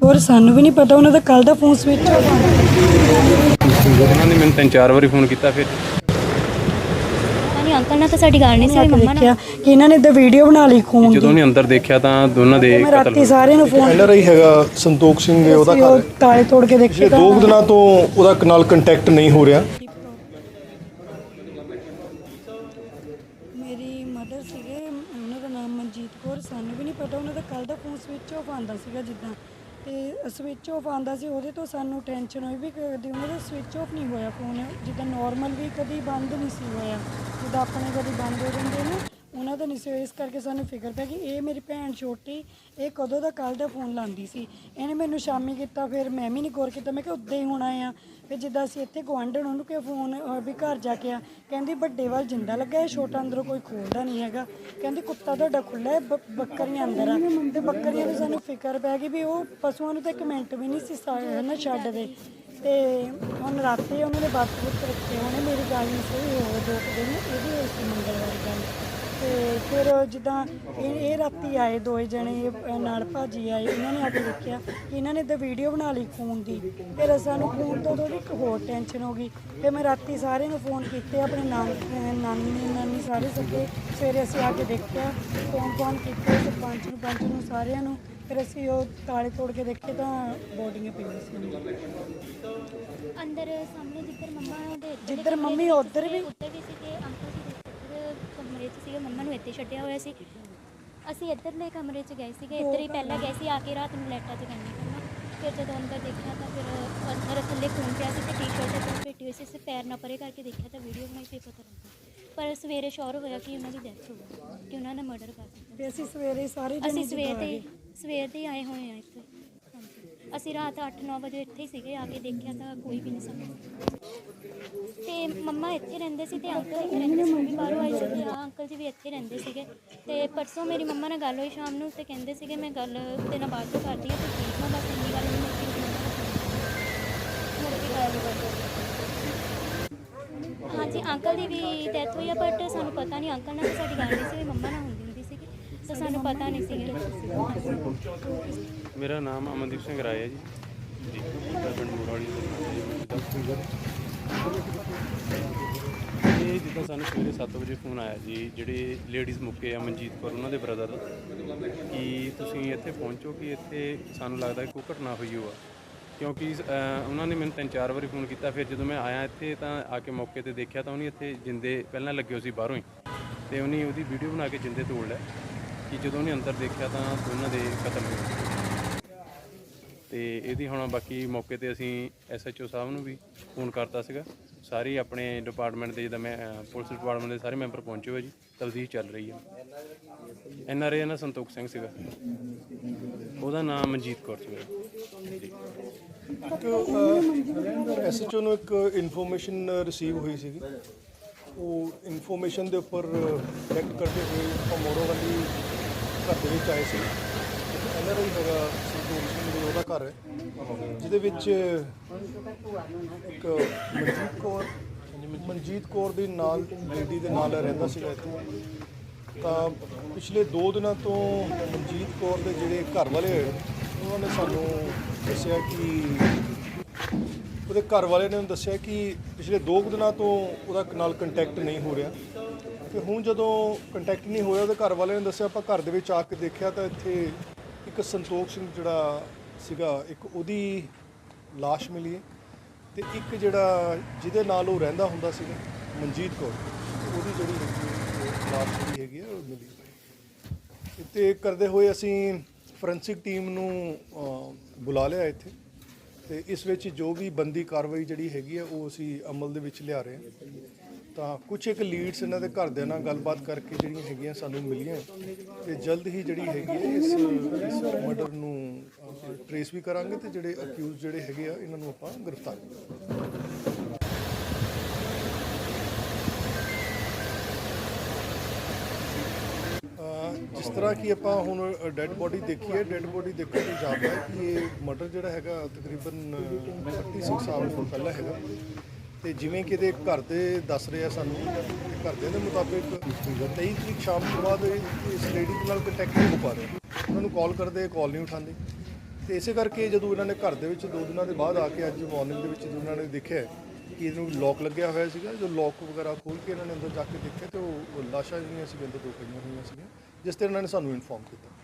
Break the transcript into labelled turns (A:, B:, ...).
A: ਹੋਰ ਸਾਨੂੰ ਵੀ ਨਹੀਂ ਪਤਾ ਉਹਨਾਂ ਦਾ ਕੱਲ ਦਾ ਫੋਨ ਸਵਿਚ ਆਫ
B: ਉਹਨਾਂ ਨੇ ਮੈਨੂੰ ਤਿੰਨ ਚਾਰ ਵਾਰੀ ਫੋਨ ਕੀਤਾ ਫਿਰ।
C: ਨਹੀਂ ਅੰਕਲ ਨਾਲ ਤਾਂ ਸਾਡੀ ਗੱਲ ਨਹੀਂ ਸੀ ਹੋਈ ਮੰਮਾ
A: ਦੇਖਿਆ
C: ਨਾਲ
A: ਕਿ ਇਹਨਾਂ ਨੇ ਤਾਂ ਵੀਡੀਓ ਬਣਾ ਲਈ ਖੂਨ
B: ਜਦੋਂ
A: ਦੀ
B: ਉਹਨੇ ਅੰਦਰ ਦੇਖਿਆ ਤਾਂ ਦੋਨਾਂ ਦੇ
A: ਮੈਂ
B: ਕਤਲ
A: ਰਾਤੀ ਸਾਰਿਆਂ ਨੂੰ ਫੋਨ
D: ਐਨਆਰ ਆਈ ਹੈਗਾ ਸੰਤੋਖ ਸਿੰਘ ਉਹਦਾ ਘਰ। ਹੈ
A: ਤਾਲੇ ਤੋੜ ਕੇ ਦੇਖੇ
D: ਪਿਛਲੇ ਦੋ ਕੁ ਦਿਨਾਂ ਤੋਂ ਉਹਦਾ ਨਾਲ ਕੰਟੈਕਟ ਨਹੀਂ ਹੋ ਰਿਹਾ।
A: ਮੇਰੀ ਮਦਰ ਸੀਗੇ ਉਹਨਾਂ ਦਾ ਨਾਮ ਮਨਜੀਤ ਕੌਰ ਸਾਨੂੰ ਵੀ ਨਹੀਂ ਪਤਾ ਉਹਨਾਂ ਦਾ ਕੱਲ ਦਾ ਫੋਨ ਸਵਿਚ ਆਫ ਆਂਦਾ ਸੀਗਾ ਜਿੱਦਾਂ। ਤੇ ਸਵਿਚ ਆਫ ਆਂਦਾ ਸੀ, ਉਹਦੇ ਤੋਂ ਸਾਨੂੰ ਟੈਨਸ਼ਨ ਹੋਈ ਵੀ ਕਦੀ ਉਹਨਾਂ ਦਾ ਸਵਿਚ ਆਫ ਨਹੀਂ ਹੋਇਆ ਫੋਨ ਜਿੱਦਾਂ ਨਾਰਮਲ ਵੀ ਕਦੀ ਬੰਦ ਨਹੀਂ ਸੀ ਹੋਇਆ, ਜਿੱਦਾਂ ਆਪਣੇ ਕਦੀ ਬੰਦ ਹੋ ਜਾਂਦੇ ਨੇ, ਉਹਨਾਂ ਦਾ ਨਹੀਂ ਸੀ ਹੋਇਆ। ਇਸ ਕਰਕੇ ਸਾਨੂੰ ਫਿਕਰ ਪਿਆ ਕਿ ਇਹ ਮੇਰੀ ਭੈਣ ਛੋਟੀ, ਇਹ ਕਦੋਂ ਦਾ ਕੱਲ ਦਾ ਫੋਨ ਲਾਉਂਦੀ ਸੀ, ਇਹਨੇ ਮੈਨੂੰ ਸ਼ਾਮੀ ਕੀਤਾ, ਫਿਰ ਮੈਂ ਵੀ ਨਹੀਂ ਗੌਰ ਕੀਤਾ, ਮੈਂ ਕਿ ਉੱਦਾਂ ਹੀ ਹੋਣਾ ਆ ਫਿਰ ਜਿੱਦਾਂ ਅਸੀਂ ਇੱਥੇ ਗੁਆਂਢਣ ਉਹਨੂੰ ਕਿ ਫੋਨ, ਅਹ ਵੀ ਘਰ ਜਾ ਕੇ ਆ। ਕਹਿੰਦੀ ਵੱਡੇ ਵੱਲ ਜਿੰਦਾ ਲੱਗਾ ਹੈ ਛੋਟਾ ਅੰਦਰੋਂ ਕੋਈ ਖੋਲਦਾ ਨਹੀਂ ਹੈਗਾ। ਕਹਿੰਦੀ ਕੁੱਤਾ ਤੁਹਾਡਾ ਖੁੱਲਾ ਹੈ, ਬ- ਬੱਕਰੀਆਂ ਅੰਦਰ ਆ। ਤੇ ਬੱਕਰੀਆਂ ਨੂੰ ਸਾਨੂੰ ਫਿਕਰ ਪੈ ਗਈ ਵੀ ਉਹ ਪਸ਼ੂਆਂ ਨੂੰ ਤਾਂ ਇੱਕ ਮਿੰਟ ਵੀ ਨਹੀਂ ਸੀ ਸਾ- ਨਾ ਛੱਡ ਦੇ ਤੇ ਹੁਣ ਰਾਤੀ ਉਹਨਾਂ ਨੇ ਬਾਤ ਬੁੱਤ ਰੱਖੇ ਹੋਣੇ ਮੇਰੀ ਗੱਲ ਨਹੀਂ ਸਹੀ ਹੋ ਦੋ ਕੁ ਦਿਨ ਇਹ ਵੀ ਮੰਗਲਵਾਰ। ਗੱਲ ਫਿਰ ਜਿੱਦਾਂ ਇਹ ਇਹ ਰਾਤੀ ਆਏ ਦੋਏ ਜਣੇ ਅਹ ਨਾਲ ਭਾਜੀ ਆਏ ਇਹਨਾਂ ਨੇ ਆ ਕੇ ਦੇਖਿਆ ਕਿ ਇਹਨਾਂ ਨੇ ਤਾਂ ਵੀਡੀਓ ਬਣਾ ਲਈ ਖੂਨ ਦੀ। ਫਿਰ ਸਾਨੂੰ ਖੂਨ ਤੋਂ ਥੋੜੀ ਇੱਕ ਹੋਰ ਟੈਨਸ਼ਨ ਹੋ ਗਈ। ਫਿਰ ਮੈਂ ਰਾਤੀ ਸਾਰਿਆਂ ਨੂੰ ਫੋਨ ਕੀਤੇ ਆਪਣੇ ਨਾਨ ਨਾਨੀ ਨਾਨੀ ਸਾਰੇ ਸੱਗੇ ਸਵੇਰੇ ਅਸੀਂ ਆ ਕੇ ਦੇਖਿਆ ਫੋਨ ਫੋਨ ਕੀਤੇ ਸਰਪੰਚ ਨੂੰ ਪੰਚ ਨੂੰ ਸਾਰਿਆਂ ਨੂੰ। ਫਿਰ ਅਸੀਂ ਉਹ ਤਾਲੇ ਤੋੜ ਕੇ ਦੇਖੇ ਤਾਂ ਬੋਡੀਆਂ ਪਈਆਂ ਸੀ। ਅੰਦਰ
C: ਅੰਦਰ ਸਾਹਮਣੇ ਜਿੱਧਰ ਮੰਮਾ ਦੇ
A: ਜਿੱਧਰ ਮੰਮੀ ਉੱਧਰ ਵੀ
C: ਉੱਧਰ ਵੀ ਸੀ ਤੇ ਅੰਕਲ ਜੀ ਦੇ ਇੱਧਰ ਕਮਰੇ 'ਚ ਇੱਥੇ ਛੱਡਿਆ ਹੋਇਆ ਸੀ। ਅਸੀਂ ਇੱਧਰਲੇ ਕਮਰੇ 'ਚ ਗਏ ਸੀਗੇ। ਇੱਧਰ ਹੀ ਪਹਿਲਾਂ ਗਏ ਸੀ ਆ ਕੇ ਰਾਤ ਨੂੰ ਲੈਟਾ 'ਚ ਕਰਨੀ ਫਿਰ ਜਦੋਂ ਅੰਦਰ ਦੇਖਿਆ ਤਾਂ ਫਿਰ ਅੰਦਰ ਥੱਲੇ ਖੂਨ ਪਿਆ ਸੀ ਤੇ ਟੀ-ਸ਼ਰਟ ਤੇ ਪੇਟੀ ਹੋਈ ਸੀ। ਅਸੀਂ ਪੈਰ ਨਾ ਪਰੇ ਕਰਕੇ ਦੇਖਿਆ ਤਾਂ ਵੀਡੀਓ ਬਣਾਈ ਤੇ ਪਤਾ ਲੱਗਾ। ਪਰ ਸਵੇਰੇ ਸ਼ੋਰ ਹੋਇਆ ਕਿ ਉਹਨਾਂ ਦੀ ਡੈਥ ਹੋ ਗਈ ਕਿ ਉਹਨਾਂ ਨੇ ਮਰਡਰ ਕਰ ਦਿੱਤਾ।
A: ਤੇ ਅਸੀਂ ਸਵੇਰੇ ਸਾਰੇ
C: ਅਸੀਂ ਸਵੇਰ
A: ਆਏ।
C: ਸਵੇਰ ਦੇ ਆਏ ਹੋਏ ਆ ਇੱਥੇ। ਅਸੀਂ ਰਾਤ 8-9 ਵਜੇ ਇੱਥੇ ਹੀ ਸੀਗੇ, ਆ ਕੇ ਦੇਖਿਆ ਤਾਂ ਕੋਈ ਵੀ ਨਹੀਂ ਸੀ। ਤੇ ਮੰਮਾ ਇੱਥੇ ਰਹਿੰਦੇ ਸੀ ਤੇ ਅੰਕਲ ਇੱਥੇ ਰਹਿੰਦੇ ਸੀ, ਉਹ ਵੀ ਬਾਹਰੋਂ ਆਏ ਸੀ ਤੇ ਆ ਅੰਕਲ ਜੀ ਵੀ ਇੱਥੇ ਰਹਿੰਦੇ ਸੀਗੇ। ਤੇ ਪਰਸੋਂ ਮੇਰੀ ਮੰਮਾ ਨਾਲ ਗੱਲ ਹੋਈ ਸ਼ਾਮ ਨੂੰ ਤੇ ਕਹਿੰਦੇ ਸੀਗੇ, ਮੈਂ ਗੱਲ ਤੇ ਨਾਲ ਬਾਅਦ ਚੋਂ ਕਰਦੀ ਹਾਂ, ਤੇ ਠੀਕ ਨਾ ਬਸ ਇੰਨੀ ਗੱਲ ਨਹੀਂ ਹਾਂਜੀ, ਅੰਕਲ ਦੀ ਵੀ ਡੈਥ ਹੋਈ ਆ ਬਟ ਸਾਨੂੰ ਪਤਾ ਨਹੀਂ, ਅੰਕਲ ਨਾਲ ਸਾਡੀ ਗੱਲ ਨਹੀਂ ਸੀ ਮੰਮਾ ਨਾਲ ਹੁੰਦੀ ਤਾਂ ਸਾਨੂੰ ਪਤਾ ਨਹੀਂ ਸੀਗਾ
B: ਮੇਰਾ ਨਾਮ ਅਮਨਦੀਪ ਸਿੰਘ ਰਾਏ ਹੈ ਜੀ। ਜੀ ਮੈਂ ਪਿੰਡ ਮੋਰਾਲੀ ਇਹ ਜਿੱਦਾਂ ਸਾਨੂੰ ਸਵੇਰੇ 7 ਵਜੇ ਫੋਨ ਆਇਆ ਜੀ, ਜਿਹੜੇ ਲੇਡੀਜ਼ ਮੁੱਕੇ ਆ ਮਨਜੀਤ ਕੌਰ, ਉਹਨਾਂ ਦੇ ਬ੍ਰਦਰ ਕਿ ਤੁਸੀਂ ਇੱਥੇ ਪਹੁੰਚੋ ਕਿ ਇੱਥੇ ਸਾਨੂੰ ਲੱਗਦਾ ਕੋਈ ਘਟਨਾ ਹੋਈ ਹੋਆ। ਕਿਉਂਕਿ ਉਹਨਾਂ ਨੇ ਮੈਨੂੰ ਤਿੰਨ ਚਾਰ ਵਾਰੀ ਫੋਨ ਕੀਤਾ, ਫਿਰ ਜਦੋਂ ਮੈਂ ਆਇਆ ਇੱਥੇ ਤਾਂ ਆ ਕੇ ਮੌਕੇ ਤੇ ਦੇਖਿਆ ਤਾਂ ਉਹਨੇ ਇੱਥੇ ਜਿੰਦੇ ਪਹਿਲਾਂ ਲੱਗੇ ਹੋਏ ਸੀ ਬਾਹਰੋਂ ਹੀ। ਤੇ ਉਹਨੇ ਉਹਦੀ ਵੀਡੀਓ ਬਣਾ ਕੇ ਜਿੰਦੇ ਤੋੜ ਲਿਆ। ਕਿ ਜਦੋਂ ਉਹਨੇ ਅੰਦਰ ਦੇਖਿਆ ਤਾਂ ਦੋਨਾਂ ਦੇ ਕਤਲ ਹੋ ਤੇ ਇਹਦੀ ਹੁਣ ਬਾਕੀ ਮੌਕੇ ਤੇ ਅਸੀਂ ਐਸਐਚਓ ਸਾਹਿਬ ਨੂੰ ਵੀ ਫੋਨ ਕਰਤਾ ਸੀਗਾ। ਸਾਰੇ ਆਪਣੇ ਡਿਪਾਰਟਮੈਂਟ ਦੇ ਜਿੱਦਾਂ ਮੈਂ ਪੁਲਿਸ ਡਿਪਾਰਟਮੈਂਟ ਦੇ ਸਾਰੇ ਮੈਂਬਰ ਪਹੁੰਚੇ ਹੋਏ ਜੀ। ਤਬਦੀਲ ਚੱਲ ਰਹੀ ਹੈ। ਐਨਆਰਏ ਨਾ ਸੰਤੋਖ ਸਿੰਘ ਸੀਗਾ। ਉਹਦਾ ਨਾਮ ਮਨਜੀਤ ਕੌਰ ਸੀਗਾ। ਜੀ
D: ਐਸਐਚਓ ਨੂੰ ਇੱਕ ਇਨਫੋਰਮੇਸ਼ਨ ਰਿਸੀਵ ਹੋਈ ਸੀਗੀ। ਉਹ ਇਨਫੋਰਮੇਸ਼ਨ ਦੇ ਉੱਪਰ ਐਕਟ ਕਰਦੇ ਹੋਏ ਮੋੜੋ ਵਾਲੀ ਘਰ ਦੇ ਵਿੱਚ ਆਏ ਸੀ। ਐਨਆਰਆਈ ਹੈਗਾ ਸੰਤੋਖ ਸਿੰਘ ਦੇ ਉਹਦਾ ਘਰ ਹੈ। ਜਿਹਦੇ ਵਿੱਚ ਇੱਕ ਮਨਜੀਤ ਕੌਰ ਮਨਜੀਤ ਕੌਰ ਦੇ ਨਾਲ ਲੇਡੀ ਦੇ ਨਾਲ ਰਹਿੰਦਾ ਸੀਗਾ ਇੱਥੇ। ਤਾਂ ਪਿਛਲੇ 2 ਦਿਨਾਂ ਤੋਂ ਮਨਜੀਤ ਕੌਰ ਦੇ ਜਿਹੜੇ ਘਰ ਵਾਲੇ ਹੋਏ ਉਹਨਾਂ ਨੇ ਸਾਨੂੰ ਦੱਸਿਆ ਕਿ ਉਹਦੇ ਘਰ ਵਾਲੇ ਨੇ ਦੱਸਿਆ ਕਿ ਪਿਛਲੇ 2 ਦਿਨਾਂ ਤੋਂ ਉਹਦਾ ਨਾਲ ਕੰਟੈਕਟ ਨਹੀਂ ਹੋ ਰਿਹਾ। ਤੇ ਹੁਣ ਜਦੋਂ ਕੰਟੈਕਟ ਨਹੀਂ ਹੋਇਆ, ਉਹਦੇ ਘਰ ਵਾਲਿਆਂ ਨੇ ਦੱਸਿਆ, ਆਪਾਂ ਘਰ ਦੇ ਵਿੱਚ ਆ ਕੇ ਦੇਖਿਆ ਤਾਂ ਇੱਥੇ ਇੱਕ ਸੰਤੋਖ ਸਿੰਘ ਜਿਹੜਾ ਸੀਗਾ, ਇੱਕ ਉਹਦੀ ਲਾਸ਼ ਮਿਲੀ ਹੈ ਤੇ ਇੱਕ ਜਿਹੜਾ ਜਿਹਦੇ ਨਾਲ ਉਹ ਰਹਿੰਦਾ ਹੁੰਦਾ ਸੀਗਾ, ਮਨਜੀਤ ਕੌਰ ਉਹਦੀ ਜਿਹੜੀ ਹੈਗੀ ਲਾਸ਼ ਜਿਹੜੀ ਹੈਗੀ ਹੈ, ਉਹ ਮਿਲੀ ਹੈ। ਤੇ ਕਰਦੇ ਹੋਏ ਅਸੀਂ ਫੋਰੈਂਸਿਕ ਟੀਮ ਨੂੰ ਬੁਲਾ ਲਿਆ ਇੱਥੇ ਤੇ ਇਸ ਵਿੱਚ ਜੋ ਵੀ ਬੰਦੀ ਕਾਰਵਾਈ ਜਿਹੜੀ ਹੈਗੀ ਹੈ, ਉਹ ਅਸੀਂ ਅਮਲ ਦੇ ਵਿੱਚ ਲਿਆ ਰਹੇ ਹਾਂ ਤਾਂ ਕੁਝ ਇੱਕ ਲੀਡਸ ਇਹਨਾਂ ਦੇ ਘਰਦਿਆਂ ਨਾਲ ਗੱਲਬਾਤ ਕਰਕੇ ਜਿਹੜੀਆਂ ਹੈਗੀਆਂ ਸਾਨੂੰ ਮਿਲੀਆਂ ਤੇ ਜਲਦ ਹੀ ਜਿਹੜੀ ਹੈਗੀ ਹੈ ਇਸ ਇਸ ਮਰਡਰ ਨੂੰ ਟਰੇਸ ਵੀ ਕਰਾਂਗੇ ਤੇ ਜਿਹੜੇ ਅਕਿਊਜ਼ ਜਿਹੜੇ ਹੈਗੇ ਆ, ਇਹਨਾਂ ਨੂੰ ਆਪਾਂ ਗ੍ਰਿਫਤਾਰ ਕਰਾਂਗੇ। ਜਿਸ ਤਰ੍ਹਾਂ ਕਿ ਆਪਾਂ ਹੁਣ ਡੈੱਡ ਬੋਡੀ ਦੇਖੀ ਹੈ ਡੈੱਡ ਬੋਡੀ ਦੇਖਣ ਤੋਂ ਜਾਪਦਾ ਕਿ ਇਹ ਮਰਡਰ ਜਿਹੜਾ ਹੈਗਾ ਤਕਰੀਬਨ 36 ਸਾਲ ਤੋਂ ਪਹਿਲਾਂ ਹੈਗਾ। ਤੇ ਜਿਵੇਂ ਕਿਤੇ ਘਰ ਦੇ ਦੱਸ ਰਿਹਾ ਸਾਨੂੰ ਘਰਦਿਆਂ ਦੇ ਮੁਤਾਬਿਕ 23 ਤਰੀਕ ਸ਼ਾਮ ਤੋਂ ਬਾਅਦ ਇਸ ਲੇਡੀ ਦੇ ਨਾਲ ਕੰਟੈਕਟ ਨਹੀਂ ਹੋ ਪਾ ਰਿਹਾ। ਉਹਨਾਂ ਨੂੰ ਕਾਲ ਕਰਦੇ ਕਾਲ ਨਹੀਂ ਉਠਾਉਂਦੇ। ਤੇ ਇਸੇ ਕਰਕੇ ਜਦੋਂ ਇਹਨਾਂ ਨੇ ਘਰ ਦੇ ਵਿੱਚ ਦੋ ਦਿਨਾਂ ਦੇ ਬਾਅਦ ਆ ਕੇ ਅੱਜ ਮਾਰਨਿੰਗ ਦੇ ਵਿੱਚ ਜਦੋਂ ਇਹਨਾਂ ਨੇ ਦੇਖਿਆ ਕਿ ਇਹਨੂੰ ਲੋਕ ਲੱਗਿਆ ਹੋਇਆ ਸੀਗਾ, ਜੋ ਲੋਕ ਵਗੈਰਾ ਖੋਲ ਕੇ ਇਹਨਾਂ ਨੇ ਅੰਦਰ ਜਾ ਕੇ ਦੇਖਿਆ ਤੇ ਉਹ ਲਾਸ਼ਾਂ ਜਿਹੜੀਆਂ ਸੀ ਅੰਦਰ ਦੋ ਪਈਆਂ ਹੋਈਆਂ ਸੀਗੀਆਂ, ਜਿਸ ਤੇ ਇਹਨਾਂ ਨੇ ਸਾਨੂੰ ਇਨਫੋਰਮ ਕੀਤਾ।